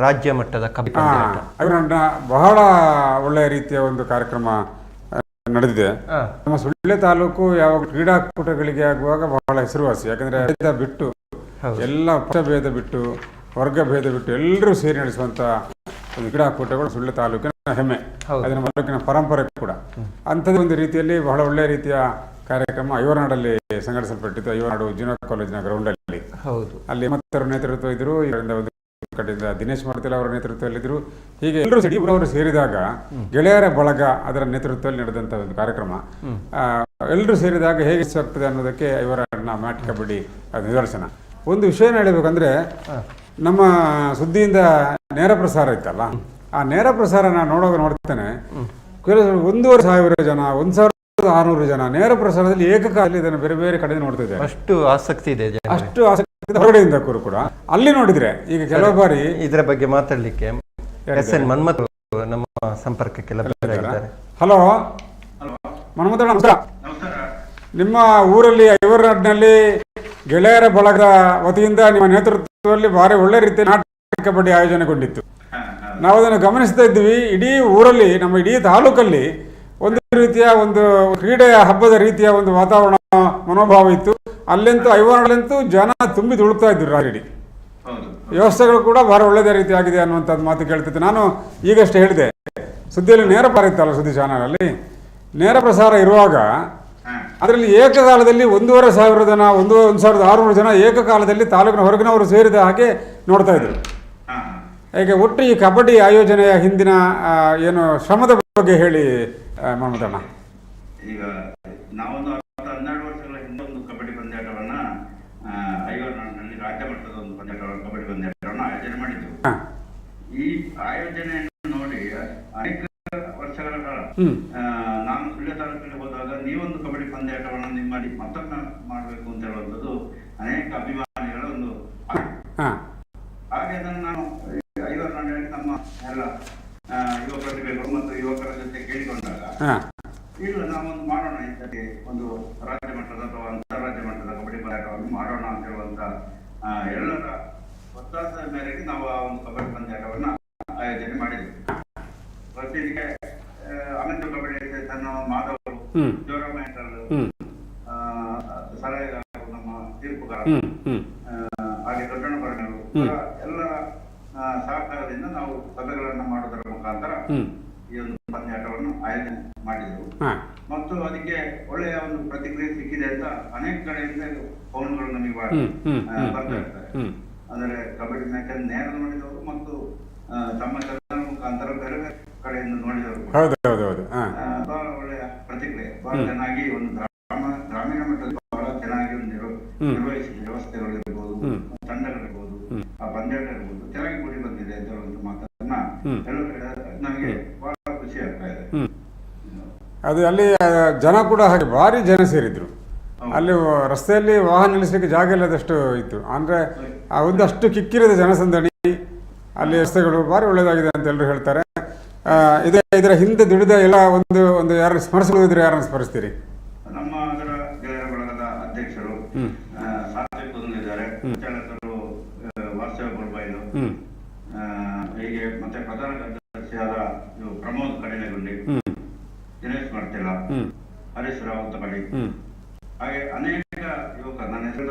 ರಾಜ್ಯ ಮಟ್ಟದ ಹಾ, ಪಂದ್ಯಾಟ ಬಹಳ ಒಳ್ಳೆಯ ರೀತಿಯ ಒಂದು ಕಾರ್ಯಕ್ರಮ ನಡೆದಿದೆ. ನಮ್ಮ ಸುಳ್ಳೆ ತಾಲೂಕು ಯಾವ ಕ್ರೀಡಾಕೂಟಗಳಿಗೆ ಆಗುವಾಗ ಬಹಳ ಹೆಸರುವಾಸಿ. ಯಾಕಂದ್ರೆ ಭೇದ ಬಿಟ್ಟು. ಎಲ್ಲ ಭೇದ ಬಿಟ್ಟು ವರ್ಗ ಭೇದ ಬಿಟ್ಟು ಎಲ್ಲರೂ ಸೇರಿ ನಡೆಸುವಂತ ಒಂದು ಕ್ರೀಡಾಕೂಟಗಳು ಸುಳ್ಳೆ ತಾಲೂಕಿನ ಹೆಮ್ಮೆ. ಅದನ್ನ ತಾಲೂಕಿನ ಪರಂಪರೆ ಕೂಡ. ಅಂಥದ್ದು ಒಂದು ರೀತಿಯಲ್ಲಿ ಬಹಳ ಒಳ್ಳೆಯ ರೀತಿಯ ಕಾರ್ಯಕ್ರಮ ಐವರ್ನಾಡಲ್ಲಿ ಸಂಘಟಿಸಲ್ಪಟ್ಟಿತ್ತು. ಐವರ್ನಾಡು ಜೂನಿಯರ್ ಕಾಲೇಜಿನ ಗ್ರೌಂಡ್ ಅಲ್ಲಿ. ಅಲ್ಲಿ ಮತ್ತರು ನೇತೃತ್ವ ಇದ್ರು ಇದರಿಂದ ಒಂದು ಕಡೆಯಿಂದ ದಿನೇಶ್ ಮಾರ್ತಿಲ್ ಅವರ ನೇತೃತ್ವದಲ್ಲಿದ್ದರು. ಹೀಗೆ ಎಲ್ಲರೂ ಸಿಡಿ ಅವರು ಸೇರಿದಾಗ ಗೆಳೆಯರ ಬಳಗ ಅದರ ನೇತೃತ್ವದಲ್ಲಿ ನಡೆದಂಥ ಒಂದು ಕಾರ್ಯಕ್ರಮ. ಎಲ್ಲರೂ ಸೇರಿದಾಗ ಹೇಗೆ ಆಗ್ತದೆ ಅನ್ನೋದಕ್ಕೆ ಇವರ ಮ್ಯಾಟ್ ಕಬಡ್ಡಿ ನಿದರ್ಶನ. ಒಂದು ವಿಷಯ ಹೇಳಬೇಕಂದ್ರೆ ನಮ್ಮ ಸುದ್ದಿಯಿಂದ ನೇರ ಪ್ರಸಾರ ಇತ್ತಲ್ಲ ಆ ನೇರ ಪ್ರಸಾರ ನಾನು ನೋಡುವಾಗ ನೋಡ್ತೇನೆ ಕೆಲವು ಒಂದೂವರೆ ಸಾವಿರ ಜನ ಒಂದು ಸಾವಿರದ ಆರುನೂರು ಜನ ನೇರ ಪ್ರಸಾರದಲ್ಲಿ ಏಕಕಾಲದಲ್ಲಿ ಇದನ್ನು ಬೇರೆ ಬೇರೆ ಕಡೆ ನೋಡ್ತಿದ್ದೆ ಅಷ್ಟು ಆಸಕ್ತಿ ಇದೆ ಅಷ್ಟು ಆಸಕ್ತಿ ಹೊರಗಡೆಯಿಂದ ಕೂಡ ಕೂಡ. ಅಲ್ಲಿ ನೋಡಿದ್ರೆ ಈಗ ಕೆಲವು ಬಾರಿ ಇದರ ಬಗ್ಗೆ ಮಾತಾಡಲಿಕ್ಕೆ ಎಸ್ ಎನ್ ಮನ್ಮತ್ ನಮ್ಮ ಸಂಪರ್ಕಕ್ಕೆ ಲಭ್ಯರಾಗಿದ್ದಾರೆ ಹಲೋ. ಮನ್ಮಥ್ ನಮಸ್ಕಾರ. ನಿಮ್ಮ ಊರಲ್ಲಿ ಐವರ್ನಾಡ್ನಲ್ಲಿ ಗೆಳೆಯರ ಬಳಗದ ವತಿಯಿಂದ ನಿಮ್ಮ ನೇತೃತ್ವದಲ್ಲಿ ಭಾರಿ ಒಳ್ಳೆ ರೀತಿಯ ನಾಟಕ ಕಬಡ್ಡಿ ಆಯೋಜನೆಗೊಂಡಿತ್ತು. ನಾವು ಅದನ್ನು ಗಮನಿಸ್ತಾ ಇದ್ವಿ ಇಡೀ ಊರಲ್ಲಿ ನಮ್ಮ ಇಡೀ ತಾಲೂಕಲ್ಲಿ ಒಂದು ರೀತಿಯ ಒಂದು ಕ್ರೀಡೆಯ ಹಬ್ಬದ ರೀತಿಯ ಒಂದು ವಾತಾವರಣ ಮನೋಭಾವ ಇತ್ತು. ಅಲ್ಲಂತೂ ಐವರ್ನಾಡಲ್ಲಂತೂ ಜನ ತುಂಬಿ ತುಳುಕ್ತಾ ಇದ್ರು ರಾಜಡಿ ವ್ಯವಸ್ಥೆಗಳು ಕೂಡ ಬಹಳ ಒಳ್ಳೆಯದೇ ರೀತಿ ಆಗಿದೆ ಅನ್ನುವಂಥದ್ದು ಮಾತು ಕೇಳ್ತಿತ್ತು. ನಾನು ಈಗಷ್ಟೇ ಹೇಳಿದೆ ಸುದ್ದಿಯಲ್ಲಿ ನೇರ ಇತ್ತಲ್ಲ ಸುದ್ದಿ ಚಾನಲಲ್ಲಿ? ನೇರ ಪ್ರಸಾರ ಇರುವಾಗ ಅದರಲ್ಲಿ ಏಕಕಾಲದಲ್ಲಿ ಒಂದೂವರೆ ಸಾವಿರ ಜನ ಒಂದು ಒಂದು ಸಾವಿರದ ಆರುನೂರು ಜನ ಏಕಕಾಲದಲ್ಲಿ ತಾಲೂಕಿನ ಹೊರಗಿನವರು ಸೇರಿದ ಹಾಗೆ ನೋಡ್ತಾ ಇದ್ರು. ಹೇಗೆ ಒಟ್ಟು ಈ ಕಬಡ್ಡಿ ಆಯೋಜನೆಯ ಹಿಂದಿನ ಏನು ಶ್ರಮದ ಬಗ್ಗೆ ಹೇಳಿ ಮಮತಣ್ಣ ಈಗ ಹತ್ತು ಹನ್ನೆರಡು ವರ್ಷಗಳ ಹಿಂದೆ ಒಂದು ಕಬಡ್ಡಿ ಪಂದ್ಯಾಟವನ್ನ ಆ, ಐವರ್ನಾಡಿನಲ್ಲಿ ರಾಜ್ಯ ಮಟ್ಟದ ಒಂದು ಪಂದ್ಯಾಟವನ್ನು ಕಬಡ್ಡಿ ಪಂದ್ಯಾಟವನ್ನು ಆಯೋಜನೆ ಮಾಡಿದ್ದೆವು ಹಾಂ ಈ ಆಯೋಜನೆಯನ್ನು ನೋಡಿ ಅನೇಕ ವರ್ಷಗಳ ಕಾಲ ನಾನು ಸುಳ್ಯ ತಾಲೂಕಿನಲ್ಲಿ ಹೋದಾಗ ನೀವೊಂದು ಕಬಡ್ಡಿ ಪಂದ್ಯಾಟವನ್ನು ಮಾಡಿ ಮತ್ತೊಮ್ಮೆ ಮಾಡಬೇಕು ಅಂತ ಹೇಳುವಂಥದ್ದು ಅನೇಕ ಅಭಿಮಾನಿಗಳ ಒಂದು ಹಾಗೆ ಅದನ್ನು ನಾನು ಐವರ್ನಾಡಿನಲ್ಲಿ ನಮ್ಮ ಎಲ್ಲ ಯುವ ಪ್ರತಿಭೆಗಳು ಮತ್ತು ಯುವಕರ ಜೊತೆ ಕೇಳಿಕೊಂಡಾಗ ಇಲ್ಲ ನಾವೊಂದು ಮಾಡೋಣ ಇದಕ್ಕೆ ಒಂದು ರಾಜ್ಯ ಮಟ್ಟದ ಅಥವಾ ಅಂತಾರಾಜ್ಯ ಮಟ್ಟದ ಕಬಡ್ಡಿ ಪಂದ್ಯಾಟವನ್ನು ಮಾಡೋಣ ಅಂತ ಹೇಳುವಂತ ಎಲ್ಲರ ಒತ್ತಾಸದ ಮೇರೆಗೆ ನಾವು ಆ ಒಂದು ಕಬಡ್ಡಿ ಪಂದ್ಯಾಟವನ್ನ ಆಯೋಜನೆ ಮಾಡಿದೆ ಅಮಿತ್ ಕಬಡ್ಡಿ ಅಸೋಸಿಯೇಷನ್ ಮಾಧವರು ಹ್ಮ್. ಜೋರ ಮೆಂಟಲ್ ಹ್ಮ್ ಸಲಹೆಗಾರರು ನಮ್ಮ ಹಾಗೆ ದೊಡ್ಡಣ್ಣಪರಣರು ಎಲ್ಲರ ಸಹಕಾರದಿಂದ ನಾವು ಸಭೆಗಳನ್ನು ಮಾಡುವುದರ ಮುಖಾಂತರ ಈ ಒಂದು ಪಂದ್ಯಾಟವನ್ನು ಆಯೋಜನೆ ಮಾಡಿದೆವು ಮತ್ತು ಅದಕ್ಕೆ ಒಳ್ಳೆಯ ಒಂದು ಪ್ರತಿಕ್ರಿಯೆ ಸಿಕ್ಕಿದೆ ಅಂತ ಅನೇಕ ಕಡೆಯಿಂದ ಫೋನ್ಗಳು ನಮಗೆ ಬರ್ತಾ ಹ್ಮ್, ಅಂದರೆ ಕಬಡ್ಡಿ ಮ್ಯಾಚ್ ನೇರ ನೋಡಿದವರು ಮತ್ತು ತಮ್ಮ ಚಾನಲ್ ಮುಖಾಂತರ ಬೇರೆ ಬೇರೆ ಕಡೆಯಿಂದ ನೋಡಿದವರು ಹೌದು ಹೌದು ಹೌದು. ಬಹಳ ಒಳ್ಳೆಯ ಪ್ರತಿಕ್ರಿಯೆ. ಬಹಳ ಚೆನ್ನಾಗಿ ಒಂದು ಗ್ರಾಮ ಗ್ರಾಮೀಣ ಮಟ್ಟದಲ್ಲಿ ಬಹಳ ಚೆನ್ನಾಗಿ ಒಂದು. ನಿರ್ವಹಿಸಿದ ವ್ಯವಸ್ಥೆಗಳಿರ್ಬೋದು. ತಂಡಗಳಿರ್ಬೋದು ಆ ಪಂದ್ಯಗಳಿರ್ಬೋದು ಚೆನ್ನಾಗಿ ಕೂಡಿ ಬಂದಿದೆ ಅಂತ ಹೇಳುವಂತ ಮಾತನ್ನ. ಎಲ್ಲರೂ ಹೇಳ- ನಮಗೆ ಬಹಳ ಖುಷಿ ಆಗ್ತಾ ಇದೆ. ಅದು ಅಲ್ಲಿ ಜನ ಕೂಡ ಹಾಗೆ ಭಾರಿ ಜನ ಸೇರಿದ್ರು. ಅಲ್ಲಿ ರಸ್ತೆಯಲ್ಲಿ ವಾಹನ ನಿಲ್ಲಿಸಲಿಕ್ಕೆ ಜಾಗ ಇಲ್ಲದಷ್ಟು ಇತ್ತು. ಅಂದರೆ ಒಂದಷ್ಟು ಕಿಕ್ಕಿರದ ಜನಸಂದಣಿ ಅಲ್ಲಿ ರಸ್ತೆಗಳು ಭಾರಿ ಒಳ್ಳೆಯದಾಗಿದೆ ಅಂತ ಎಲ್ಲರೂ ಹೇಳ್ತಾರೆ. ಇದೇ ಇದರ ಹಿಂದೆ ದುಡಿದ ಎಲ್ಲ ಒಂದು ಒಂದು ಯಾರು ಇದ್ರೆ ಯಾರನ್ನು ಸ್ಮರಿಸ್ತೀರಿ? ನಮ್ಮ ಗೆಳೆಯರ ಬಳಗದ ಅಧ್ಯಕ್ಷರು ಸಾತ್ವಿಕ್ ಬಂದಿದ್ದಾರೆ. ಚಾಲಕರು ವಾಸ್ತವ ಹೀಗೆ ಮತ್ತೆ ಪ್ರಧಾನ ಕಾರ್ಯದರ್ಶಿಯಾದ ಪ್ರಮೋದ್ ಕಡಿಲೆಗುಂಡಿ ದಿನೇಶ್ ಮಾಡ್ತಿಲ್ಲ ಹರೀಶ್ ರಾವತ್ ಹ್ಞೂ ಹಾಗೆ ಅನೇಕ ಯುವಕ ನನ್ನ ಹೆಸರು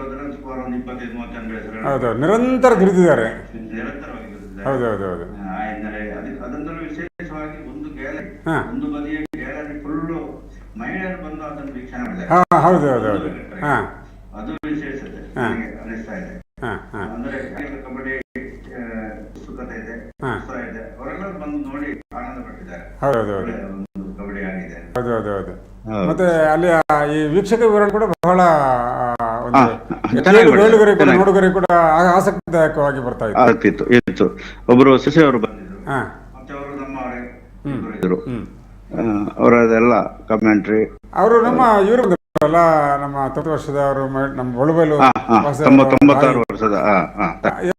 ಒಂದು ಇಪ್ಪತ್ತೈದು ಮೂವತ್ತು ಜನ ನಿರಂತರ ದುಡಿದಿದ್ದಾರೆ. ನಿರಂತರವಾಗಿ. ಹೌದು ಹೌದು ಹೌದು. ಆ, ಎಂದರೆ ಅದಿ- ವಿಶೇಷವಾಗಿ ಒಂದು ಗ್ಯಾಲರಿ ಹಾ. ಒಂದು ಬದಿಯ ಗ್ಯಾಲರಿ ಫುಲ್ಲು ಮಹಿಳೆಯರು ಬಂದು ಅದನ್ನು ವೀಕ್ಷಣೆ ಮಾಡಿದ್ದಾರೆ. ಹಾಂ ಹೌದು ಹೌದು ಹೌದು. ಹಾಂ. ಅದು ವಿಶೇಷತೆ ಅನಿಸ್ತಾ ಇದೆ. ಹಾಂ ಹಾಂ. ಅಂದ್ರೆ ಕಬಡ್ಡಿ ಉತ್ಸುಕತೆ ಇದೆ. ಉತ್ಸಾಹ ಇದೆ. ಅವರೆಲ್ಲರೂ ಬಂದು ನೋಡಿ ಆನಂದ ಪಟ್ಟಿದ್ದಾರೆ. ಹೌದು ಹೌದು ಹೌದು. ಒಂದು ಕಬಡ್ಡಿ ಆಗಿದೆ ಹೌದು ಹೌದು ಹೌದು. ಹೌದು. ಮತ್ತೆ ಅಲ್ಲಿ ಈ ವೀಕ್ಷಕ ವಿವರ ಕೂಡ ಬಹಳ ಹಾ, ಚೆನ್ನಾಗಿ ಕೂಡ ಆಸಕ್ತಿದಾಯಕವಾಗಿ ಬರ್ತಾ ಇತ್ತು. ಆಗ್ತಿತ್ತು ಇತ್ತು. ಒಬ್ರು ಶಶಿ ಅವರು ಬಂದಿದ್ರು ಅವರದೆಲ್ಲ ಕಮೆಂಟ್ರಿ ಅವರು ನಮ್ಮ ಇವರು ಅಲ್ಲ ನಮ್ಮ ತೊಂಬತ್ತು ವರ್ಷದ ಅವರು ನಮ್ಮ ಒಳಬೈಲು ವರ್ಷದ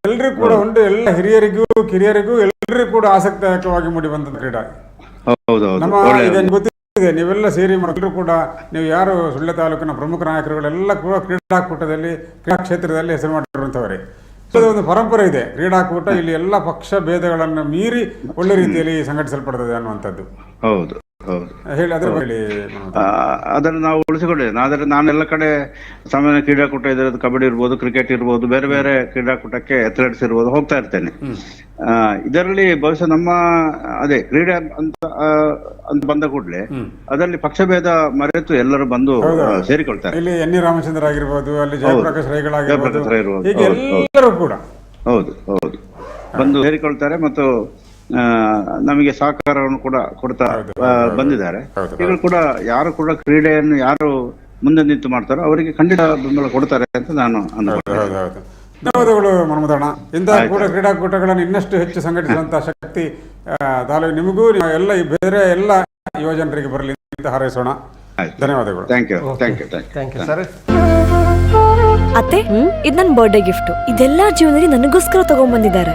ಎಲ್ಲರೂ ಕೂಡ ಉಂಟು ಎಲ್ಲ ಹಿರಿಯರಿಗೂ ಕಿರಿಯರಿಗೂ ಎಲ್ಲರಿಗೂ ಕೂಡ ಆಸಕ್ತಿದಾಯಕವಾಗಿ ಮೂಡಿ ಬಂದ ಕ್ರೀಡಾ. ಹೌದು ಹೌದು. ನಮ್ಮ ಒಳ್ಳೆ ಈಗ ಗೊತ್ತಿದೆ ನೀವೆಲ್ಲ ಸೇರಿ ಎಲ್ಲರೂ ಕೂಡ ನೀವು ಯಾರು ಸುಳ್ಯ ತಾಲೂಕಿನ ಪ್ರಮುಖ ನಾಯಕರುಗಳೆಲ್ಲ ಕೂಡ ಕ್ರೀಡಾಕೂಟದಲ್ಲಿ, ಕ್ರೀಡಾ ಕ್ಷೇತ್ರದಲ್ಲಿ ಹೆಸರು ಮಾಡಿರುವಂಥವರೇ. ಒಂದು ಪರಂಪರೆ ಇದೆ. ಕ್ರೀಡಾಕೂಟ, ಇಲ್ಲಿ ಎಲ್ಲ ಪಕ್ಷ ಭೇದಗಳನ್ನು ಮೀರಿ ಒಳ್ಳೆ ರೀತಿಯಲ್ಲಿ ಸಂಘಟಿಸಲ್ಪಡ್ತದೆ ಅನ್ನುವಂಥದ್ದು. ಹೌದು. ಹೇಳಿ ಅದ್ರ ಹೇಳಿ ಆ, ಅದನ್ನು ನಾವು ಉಳಿಸಿಕೊಂಡಿದ್ದೇನೆ ಆದರೆ ನಾನೆಲ್ಲ ಕಡೆ ಸಾಮಾನ್ಯ ಕ್ರೀಡಾಕೂಟ ಇದ್ರೆ ಕಬಡ್ಡಿ ಇರ್ಬೋದು ಕ್ರಿಕೆಟ್ ಇರ್ಬೋದು ಬೇರೆ ಬೇರೆ ಕ್ರೀಡಾಕೂಟಕ್ಕೆ ಅಥ್ಲೆಟ್ಸ್ ಇರ್ಬೋದು ಹೋಗ್ತಾ ಇರ್ತೇನೆ. ಆ, ಇದರಲ್ಲಿ ಬಹುಶಃ ನಮ್ಮ ಅದೇ ಕ್ರೀಡೆ ಅಂತ ಅಂತ ಬಂದ ಕೂಡಲೇ ಅದರಲ್ಲಿ ಪಕ್ಷಭೇದ ಮರೆತು ಎಲ್ಲರೂ ಬಂದು ಸೇರಿಕೊಳ್ತಾರೆ. ಇಲ್ಲಿ ಎನ್ ಇ ರಾಮಚಂದ್ರ ಆಗಿರ್ಬೋದು ಅಲ್ಲಿ ಜಯಪ್ರಕಾಶ್ ರೈಗಳಾಗಿರ್ಬೋದು. ಎಲ್ಲರೂ ಕೂಡ. ಹೌದು ಹೌದು. ಬಂದು ಸೇರಿಕೊಳ್ತಾರೆ ಮತ್ತು ನಮಗೆ ಸಹಕಾರವನ್ನು ಕೂಡ ಕೊಡ್ತಾ ಬಂದಿದ್ದಾರೆ. ಈಗ ಕೂಡ ಯಾರು ಕೂಡ ಕ್ರೀಡೆಯನ್ನು ಯಾರು ಮುಂದೆ ನಿಂತು ಮಾಡ್ತಾರೋ ಅವರಿಗೆ ಖಂಡಿತ ಬೆಂಬಲ ಕೊಡ್ತಾರೆ ಅಂತ ನಾನು ಧನ್ಯವಾದಗಳು ಮನ್ಮದಣ್ಣ ಇಂತಹ ಕೂಡ ಕ್ರೀಡಾಕೂಟಗಳನ್ನು ಇನ್ನಷ್ಟು ಹೆಚ್ಚು ಸಂಘಟಿಸುವಂತಹ ಶಕ್ತಿ ಆ, ತಾಲೂಕು ನಿಮಗೂ ಎಲ್ಲ ಈ ಬೇರೆ ಎಲ್ಲ ಯುವಜನರಿಗೆ ಬರಲಿ ಅಂತ ಹಾರೈಸೋಣ. ಆಯ್ತು. ಧನ್ಯವಾದಗಳು. Thank you thank you thank you thank you sir ಅತ್ತೆ ಇದು ನನ್ನ ಬರ್ಡೇ ಗಿಫ್ಟ್ ಇದೆಲ್ಲ ಜೀವನದಲ್ಲಿ ನನಗೋಸ್ಕರ ತಗೊಂಡ್ಬಂದಿದ್ದಾರೆ.